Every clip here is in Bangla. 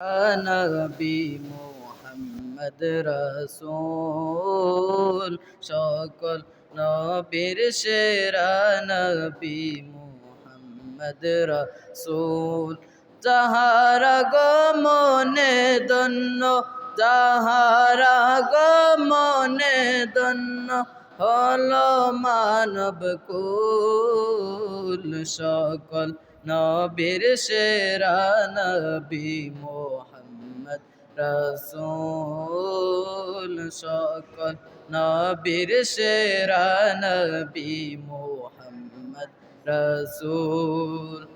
নবী মোহাম্মদ রসুল সকল নবীর সেরা নবী মোহাম্মদ রসুল যাহারা গমনে দন্য যাহারা গমনে দন্য হল মানব কুল সকল নবীর সেরা নবী মোহাম্মদ রসুল সকল নবীর সেরা নবী মোহাম্মদ রসুল।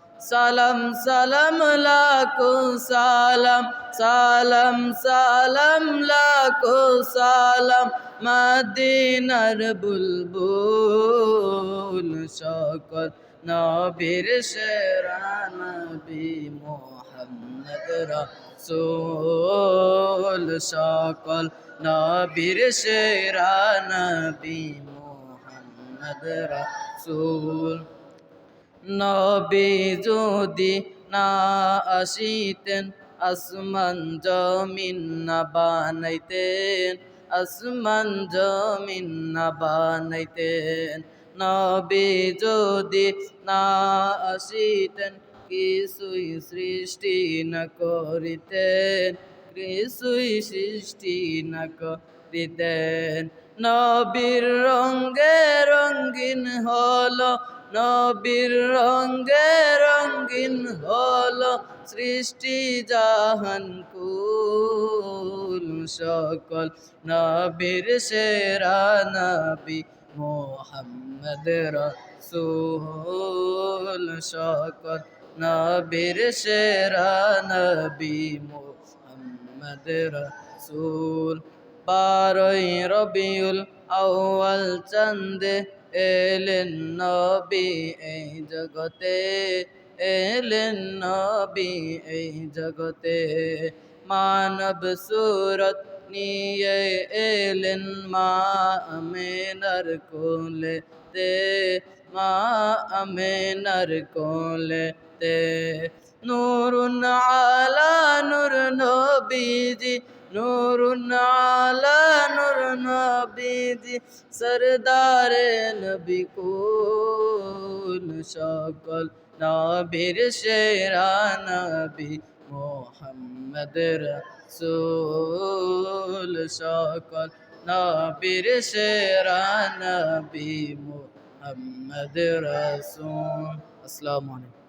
সালাম সালাম, লাখো সালাম সালাম সালাম, লাখো সালাম, মদিনার বুলবুল সকল নবীর সেরা নবী মোহাম্মদ রাসূল সকল নবীর সেরা নবী মোহাম্মদ রাসূল নবী যদি না আসিতেন, আসমান জমিন না বানাইতেন, আসমান জমিন না বানাইতেন। নবী যদি না আসিতেন, কিছুই সৃষ্টি না করিতেন, কিছুই সৃষ্টি না করিতেন। নবীর রঙ্গে রঙ্গিন হলো নবীর রঙ্গে রঙ্গিন হলো সৃষ্টি জাহান কুল। সকল নবীর সেরা নবী মোহাম্মদ রসুল। সকল নবীর সেরা নবী মোহাম্মদ রসুল। বারোই রবিউল আউয়াল চন্দে এলেন নবী এই জগতে, এলেন নবী এই জগতে। মানব সুরত নিয়ে এলেন মা আমেনার কোলে তে মা আমেনার কোলে তে নূরুন আলা নূর নবীজি নূরুন আলা নূর নবীজি, সরদারে নবী কুল, সকল নবীর সেরা নবী মোহাম্মদ রসুল, সকল নবীর সেরা নবী মোহাম্মদ রসুল। আসসালামু আলাইকুম।